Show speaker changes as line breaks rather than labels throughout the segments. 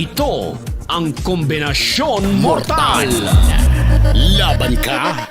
Ito ang kombinasyon mortal.
Laban ka?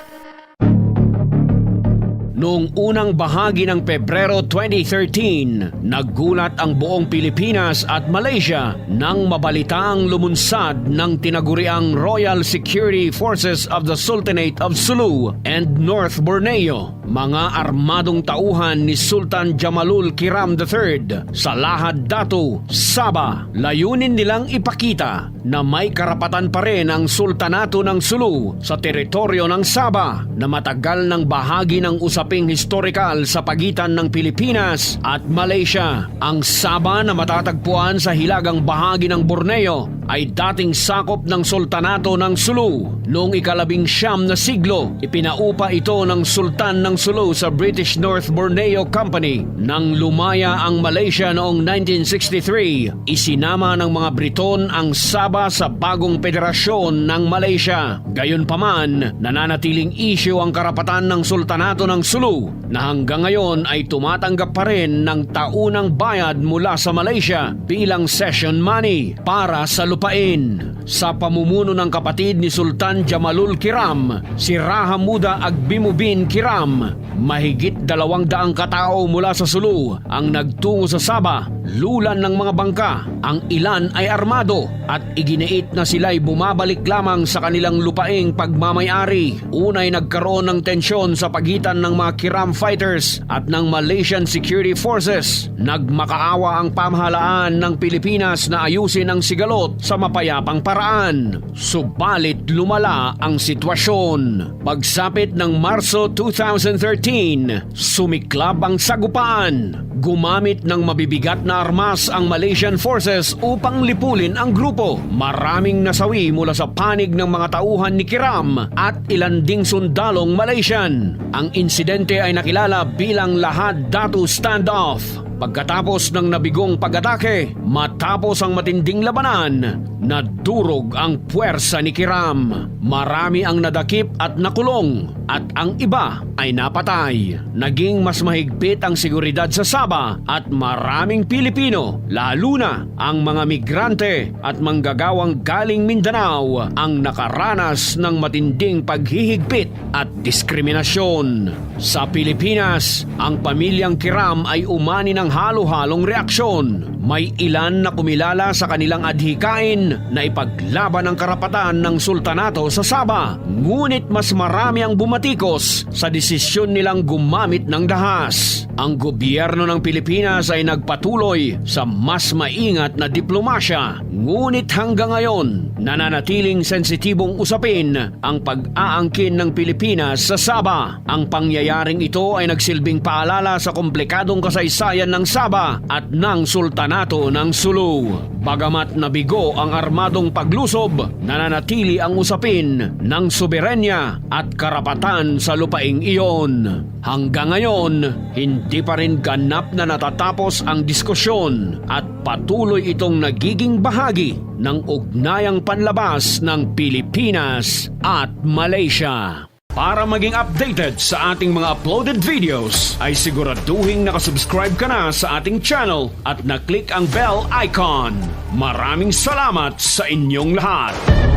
Noong unang bahagi ng Pebrero 2013, naggulat ang buong Pilipinas at Malaysia nang mabalitaang lumunsad ng tinaguriang Royal Security Forces of the Sultanate of Sulu and North Borneo, mga armadong tauhan ni Sultan Jamalul Kiram III sa Lahad Datu, Sabah. Layunin nilang ipakita na may karapatan pa rin ang Sultanato ng Sulu sa teritoryo ng Sabah na matagal ng bahagi ng usaping historikal sa pagitan ng Pilipinas at Malaysia. Ang Sabah na matatagpuan sa hilagang bahagi ng Borneo ay dating sakop ng Sultanato ng Sulu. Noong ikalabing siyam na siglo, ipinaupa ito ng Sultan ng Sulu sa British North Borneo Company. Nang lumaya ang Malaysia noong 1963, isinama ng mga Briton ang Sabah sa bagong federasyon ng Malaysia. Gayunpaman, nananatiling issue ang karapatan ng Sultanato ng Sulu na hanggang ngayon ay tumatanggap pa rin ng taunang bayad mula sa Malaysia bilang session money para sa lupain. Sa pamumuno ng kapatid ni Sultan Jamalul Kiram, si Rahamuda Agbimu bin Kiram, mahigit dalawang daang katao mula sa Sulu ang nagtungo sa Sabah, lulan ng mga bangka. Ang ilan ay armado at iginiit na sila'y bumabalik lamang sa kanilang lupaing pagmamayari. Unay nagkaroon ng tensyon sa pagitan ng mga Kiram fighters at ng Malaysian Security Forces. Nagmakaawa ang pamahalaan ng Pilipinas na ayusin ang sigalot sa mapayapang paraan. Subalit lumala ang sitwasyon. Pagsapit ng Marso 2013, sumiklab ang sagupaan. Gumamit ng mabibigat na armas ang Malaysian Forces upang lipulin ang grupo. Maraming nasawi mula sa panig ng mga tauhan ni Kiram at ilan ding sundalong Malaysian. Ang insidente ay nakilala bilang Lahad Datu Standoff. Pagkatapos ng nabigong pag-atake, matapos ang matinding labanan, nadurog ang puwersa ni Kiram. Marami ang nadakip at nakulong at ang iba ay napatay. Naging mas mahigpit ang seguridad sa Sabah at maraming Pilipino, lalo na ang mga migrante at manggagawang galing Mindanao ang nakaranas ng matinding paghihigpit at diskriminasyon. Sa Pilipinas, ang pamilyang Kiram ay umani ng halo-halong reaksyon. May ilan na kumilala sa kanilang adhikain na ipaglaban ang karapatan ng sultanato sa Sabah. Ngunit mas marami ang bumatikos sa desisyon nilang gumamit ng dahas. Ang gobyerno ng Pilipinas ay nagpatuloy sa mas maingat na diplomasya. Ngunit hanggang ngayon, nananatiling sensitibong usapin ang pag-aangkin ng Pilipinas sa Sabah. Ang pangyayaring ito ay nagsilbing paalala sa komplikadong kasaysayan ng Sabah at ng Sultanato ng Sulu. Bagamat nabigo ang armadong paglusob, nananatili ang usapin ng soberenya at karapatan sa lupaing iyon. Hanggang ngayon, hindi pa rin ganap na natatapos ang diskusyon at patuloy itong nagiging bahagi ng ugnayang panlabas ng Pilipinas at Malaysia. Para maging updated sa ating mga uploaded videos, ay siguraduhin nakasubscribe ka na sa ating channel at naklik ang bell icon. Maraming salamat sa inyong lahat!